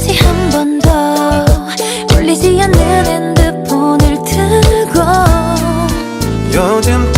잠이 들 때까지 한 번 더 울리지 않는 핸드폰을 들고 요즘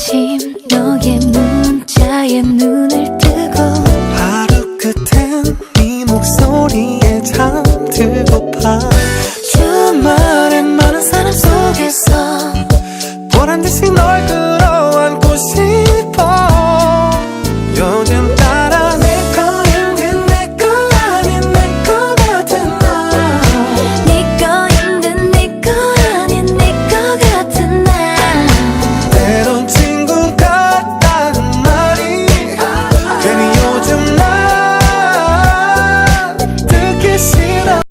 아침 너의 문자에 눈을 뜨고 하루 끝엔 네 목소리에 잠들고파 주말엔 많은 사람 속에서 보란듯이 널 끌어안고 싶어. 요즘